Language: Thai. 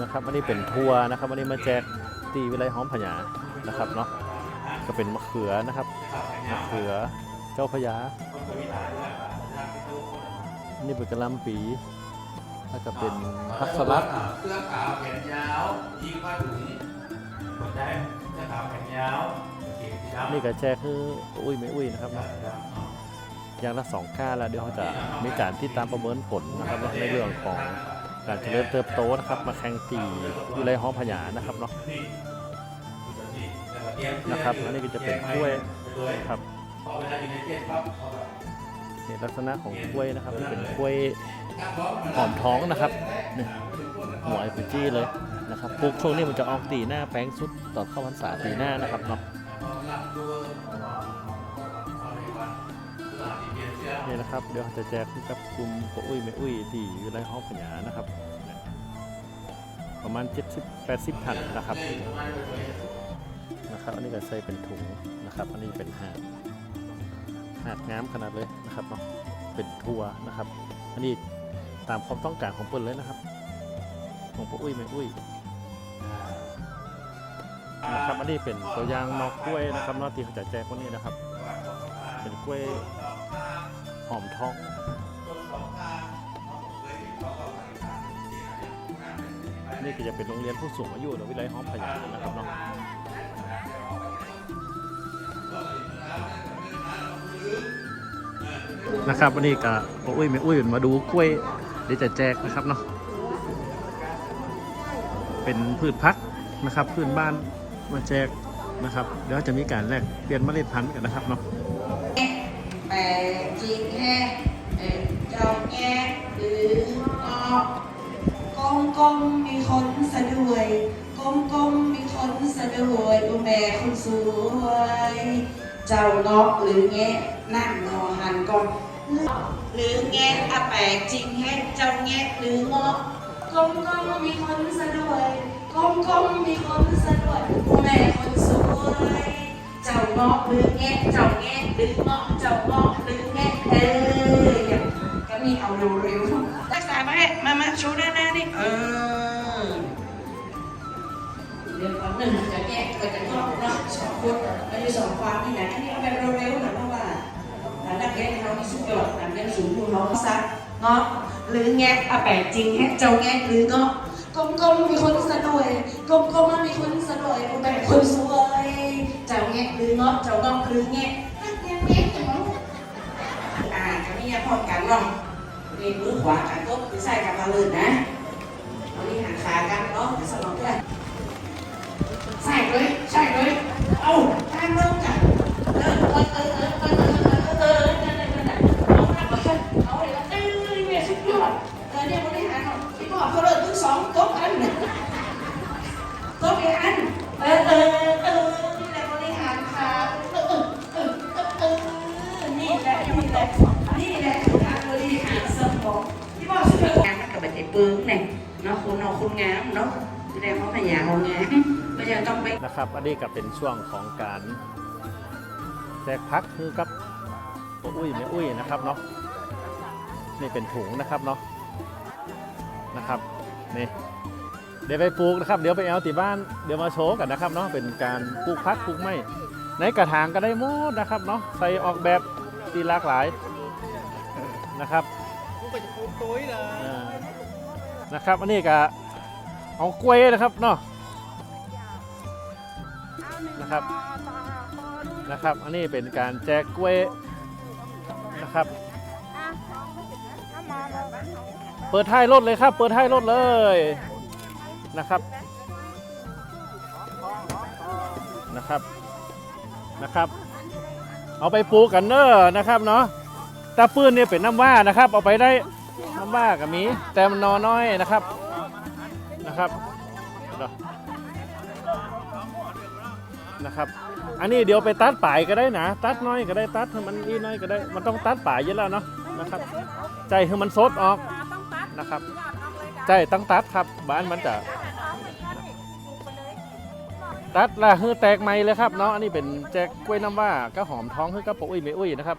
นะครับอันนี้เป็นทัวร์นะครับอันนี้มาแจกตีวิไลหอมผญานะครับเนาะก็เป็นมะเขือนะครับมะเขือเจ้าพญาอันนี่เป็นกระหลำปีแล้วก็เป็นผักสลัดเสื้อขาวแขนยาวยิงผ้าถุงกดได้เสื้อขาวแขนยาวเก็บสีดำนี่ก็แจกคืออุ้ยไม่อุ้ยนะครับเนาะอย่างละสองค่าแล้วเดี๋ยวเขาจะมีการที่ตามประเมินผลนะครับในเรื่องของ การเจริญเติบโตนะครับ มาแข่งตีวิไลหอมผญานะครับเนาะนะครับอันนี้ก็จะเป็นกล้วยนะครับเวลาอยู่ในเจ็ดปั๊บนี่ลักษณะของกล้วยนะครับเป็นกล้วยหอมท้องนะครับนี่หัวไอฟูจี้เลยนะครับปลูกช่วงนี้มันจะออกตีหน้าแป้งสุดต่อเข้าพรรษาตีหน้านะครับเนาะ นะครับ เดี๋ยวจะแจกกับกลุ่มปอุ้ยแม่อุ้ยที่อยู่ในห้องพญานะครับ ประมาณ 70-80ถันนะครับนะครับ อันนี้ก็ใส่เป็นถุงนะครับ อันนี้เป็นหาดหาดงามขนาดเลยนะครับเนาะเป็นทัวนะครับ อันนี้ตามความต้องการของเปิ้นเลยนะครับ ของป้าอุ้ยแม่อุ้ยนะครับอันนี้เป็นตัวอย่างนอกกล้วยนะครับนอกที่เขาจะแจกวันนี้นะครับ เป็นกล้วย หอมท้องนี่ก็จะเป็นโรงเรียนผู้สูงอายุในวิไลห้องพยานะครับเนาะนะครับวันนี้ก็ป้าอุ้ยแม่อุ้ยมาดูกล้วยเดี๋ยวจะแจกนะครับเนาะเป็นพืชพักนะครับพื้นบ้านมาแจกนะครับ เดี๋ยวจะมีการแลกเปลี่ยนเมล็ดพันธุ์กันนะครับเนาะ อ่อเจ้าแง่หรืองอกกงกงมีคนสะด้วยกงกงมีคนสะด้วยอุแม่คนสวย เจ้างอกหรือแง่นั่งงอหันก่อนหรือแง่อะแปะจริงแห่เจ้าแง่หรืองอกกงกงมีคนสะด้วยกงกงมีคนสะด้วยอุแม่คนสวยเจ้าเงาะหรือแงะเจ้าแงะหรือเงาะเจ้าเงาะหรือแงะเอออย่าง ก็มีเอาเร็วๆรักษามาให้มามาชูด้านหน้านี่เออเดี๋ยวก่อนหนึ่งจะแงะก็จะงาะเนาะสองคนมันมีสองความนี่ไหนอันนี้เอาแบบเร็วๆหน่อยเพราะว่านักเรียนเรามีสุดยอดนักเรียนสูงอยู่เราซักเงาะหรือแงะอะแปะจริงแฮะเจ้าแงะหรือเงาะกลมๆมีคนสะด้วยกลมๆมันมีคนสะด้วยกูแบบคนสวยเจ้าแงะหรือเงาะเจ้าเงาะหรือแงะแงะแงะจังเนาะอ่าจะมีพร้อมกันเนาะีมือขวากันก็คือใส่กันมาเลยนนะวันนี้หันขากันเนาะสมองด้วยใส่เลยใส่เลยเอาทางเริ่มกันเออเออเออเออเออเออเออนั่นนั่นนั่นนั่นเอาหน้ามาขึ้นเอาเลยเอ้ยเมียสุดยอดเออเนี่ยบริหารเนาะที่บอกเขาเลิกทั้งสองก๊กอันเนี่ยก็ไปอันเออเออ มันกับไอ้ปึ้งเนี่ยเนาะคุณเอาคุณงามเนาะแสดงว่าพยาของงามก็ยังต้องไปนะครับอันนี้ก็เป็นช่วงของการแจกพักคือกับอุ้ยแม่อุ้ยนะครับเนาะนี่เป็นถุงนะครับเนาะนะครับนี่เดี๋ยวไปปลูกนะครับ เดี๋ยวไปเอาติบ้านเดี๋ยวมาโชว์กันนะครับเนาะเป็นการปลูกพักปลูกไม้ในกระถางก็ได้หมดนะครับเนาะใส่ออกแบบที่หลากหลายนะครับมันก็จะปลูกตุ้ยเออ นะครับอันนี้ก็เอากล้วยนะครับเนาะนะครับนะครับ อันนี้เป็นการแจกกล้วยนะครับเปิดท้ายรถเลยครับ เปิดท้ายรถเลยนะครับนะครับนะครับ เอาไปปลูกกันเนอะนะครับเนาะตาปื้นเนี่ยเป็นน้ำว่านะครับ เอาไปได้ น้ำว่ากับมี แต่มันนอนน้อยนะครับนะครับนะครับ อันนี้เดี๋ยวไปตัดป่ายก็ได้นะ ตัดน้อยก็ได้ตัดให้มันอีน้อยก็ได้ มันต้องตัดป่ายเยอะแล้วเนาะนะครับ ใจให้มันสดออกนะครับ ใจต้องตัดครับบ้านมันจะตัดละฮือแตกใหมเลยครับเนาะอันนี้เป็นแจกกล้วยน้ำว่าก็หอมท้องฮือก็ปะอุ้ยไม่อุ้ยนะครับ